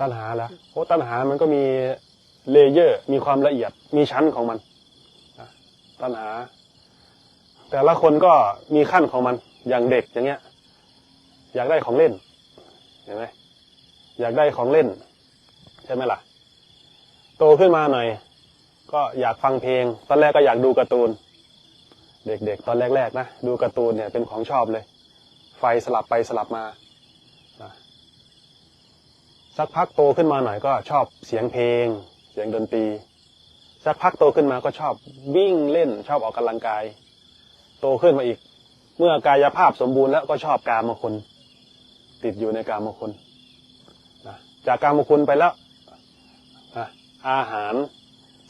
ตัณหาแล้วโอ้ตัณหามันก็มีเลเยอร์ มีความละเอียด มีชั้นของมันตัณหา แต่ละคนก็มีขั้นของมัน อย่างเด็กอย่างเงี้ย อยากได้ของเล่น เห็นไหมอยากได้ของเล่น ใช่ไหมล่ะ โตขึ้นมาหน่อย ก็อยากฟังเพลง ตอนแรกก็อยากดูการ์ตูน เด็กๆ ตอนแรกๆนะ ดูการ์ตูนเนี่ยเป็นของชอบเลย ไฟสลับไปสลับมา สักพักโตขึ้นมาหน่อยก็ชอบเสียงเพลง เสียงดนตรี สักพักโตขึ้นมาก็ชอบวิ่งเล่น ชอบออกกำลังกาย โตขึ้นมาอีก เมื่อกายภาพสมบูรณ์แล้วก็ชอบการมคุณติดอยู่ในการมคุณนะจากการมคุณไปแล้วนะอาหาร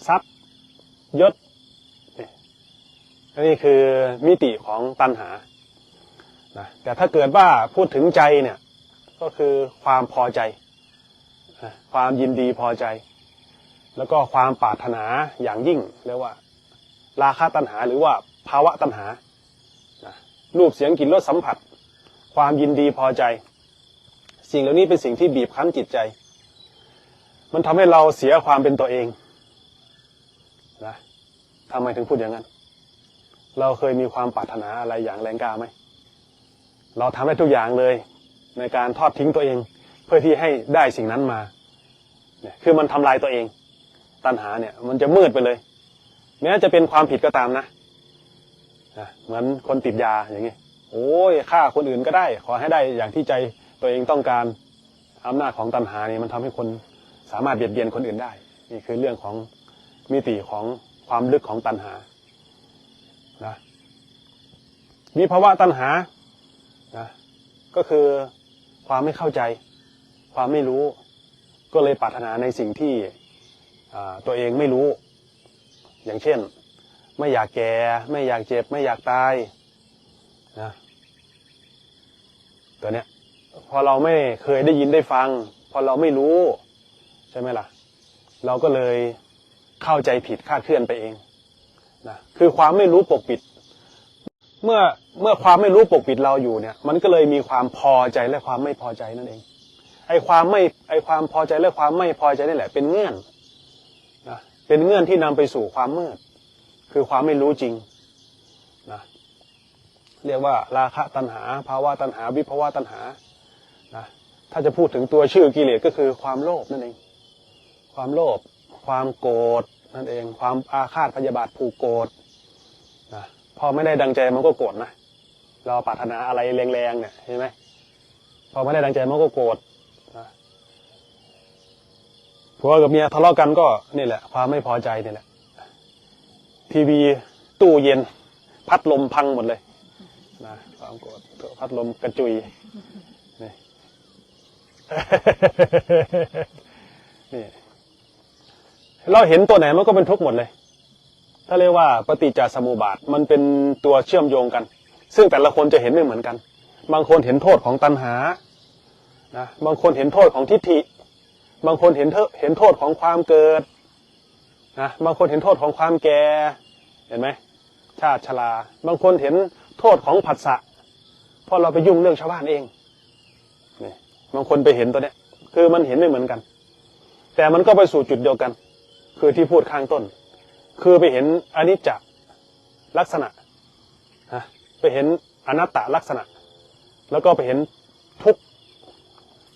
ทรัพย์ยศนี่นี่คือมิติของตัณหานะแต่ถ้าเกิดว่าพูดถึงใจเนี่ยก็คือความพอใจ ความยินดีพอใจ แล้วก็ความปรารถนาอย่างยิ่งเรียกว่า ราคะตัณหาหรือว่าภาวะตัณหารูปเสียงกลิ่นรสสัมผัส ความยินดีพอใจ สิ่งเหล่านี้เป็นสิ่งที่บีบคั้นจิตใจ มันทำให้เราเสียความเป็นตัวเองนะทำไมถึงพูดอย่างนั้น เราเคยมีความปรารถนาอะไรอย่างแรงกล้าไหมเราทำได้ทุกอย่างเลย ในการทอดทิ้งตัวเอง พื่อที่ให้ได้สิ่งนั้นมาเนี่ยคือมันทำลายตัวเอง ตัณหาเนี่ย มันจะมืดไปเลย แม้จะเป็นความผิดก็ตามนะนะเหมือนคนติดยาอย่างนี้โอ้ยฆ่าคนอื่นก็ได้ ขอให้ได้อย่างที่ใจตัวเองต้องการอำนาจของตัณหานี่มันทำให้คนสามารถเบียดเบียนคนอื่นได้ นี่คือเรื่องของมิติของความลึกของตัณหานะมีภาวะตัณหานะก็คือความไม่เข้าใจ ความไม่รู้ ก็เลยปรารถนาในสิ่งที่ตัวเองไม่รู้ อย่างเช่น ไม่อยากแก่ ไม่อยากเจ็บ ไม่อยากตายนะตัวเนี้ยพอเราไม่เคยได้ยินได้ฟัง พอเราไม่รู้ ใช่ไหมล่ะ เราก็เลยเข้าใจผิดคาดเคลื่อนไปเองนะคือความไม่รู้ปกปิด เมื่อเมื่อความไม่รู้ปกปิดเราอยู่เนี่ย มันก็เลยมีความพอใจและความไม่พอใจนั่นเอง ไอความไม่ไอความพอใจและความไม่พอใจนี่แหละ เป็นเงื่อนนะเป็นเงื่อนที่นำไปสู่ความมืด คือความไม่รู้จริงนะเรียกว่าราคะตัณหาภาวะตัณหา วิภาวะตัณหานะถ้าจะพูดถึงตัวชื่อกิเลสก็คือความโลภนั่นเอง ความโลภความโกรธนั่นเอง ความอาฆาตพยาบาทผูกโกรธนะพอไม่ได้ดังใจมันก็โกรธนะเราปรารถนาอะไรแรงๆเนี่ยเห็นไหมพอไม่ได้ดังใจมันก็โกรธ ผัวกับเมียทะเลาะกันก็นี่แหละ ความไม่พอใจนี่แหละ ทีวีตู้เย็น พัดลมพังหมดเลยนะความโกรธพัดลมกระจุยนี่นี่เราเห็นตัวไหนมันก็เป็นทุกข์หมดเลย ถ้าเรียกว่าปฏิจจสมุปบาทมันเป็นตัวเชื่อมโยงกัน ซึ่งแต่ละคนจะเห็นไม่เหมือนกัน บางคนเห็นโทษของตัณหานะบางคนเห็นโทษของทิฏฐิ บางคนเห็นเห็นโทษของความเกิดนะบางคนเห็นโทษของความแก่เห็นไหมชาติชราบางคนเห็นโทษของผัสสะเพราะเราไปยุ่งเรื่องชาวบ้านเองนี่บางคนไปเห็นตัวเนี้ย คือมันเห็นไม่เหมือนกัน แต่มันก็ไปสู่จุดเดียวกัน คือที่พูดข้างต้น คือไปเห็นอนิจจลักษณะนะไปเห็นอนัตตลักษณะ แล้วก็ไปเห็นทุก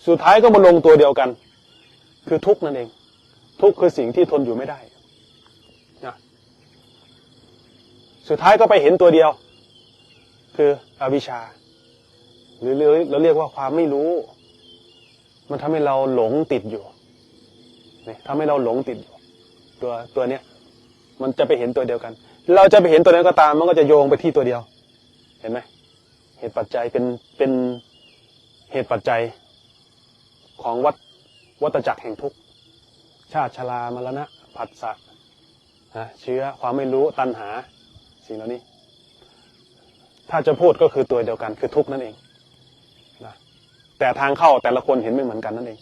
สุดท้ายก็มาลงตัวเดียวกัน คือทุกข์นั่นเอง ทุกข์คือสิ่งที่ทนอยู่ไม่ได้นะสุดท้ายก็ไปเห็นตัวเดียว คืออวิชชา หรือเราเรียกว่าความไม่รู้ มันทำให้เราหลงติดอยู่นี่ทำให้เราหลงติดอยู่ ตัวตัวเนี้ย มันจะไปเห็นตัวเดียวกัน เราจะไปเห็นตัวนั้นก็ตาม มันก็จะโยงไปที่ตัวเดียว เห็นไหมเหตุปัจจัยเป็นเป็นเหตุปัจจัยของวัฏ วัตจักรแห่งทุกข์ชาติชรามรณะผัสสะนะเชื้อความไม่รู้ตัณหา สิ่งเหล่านี้ ถ้าจะพูดก็คือตัวเดียวกันคือทุกข์นั่นเองนะแต่ทางเข้าแต่ละคนเห็นไม่เหมือนกันนั่นเอง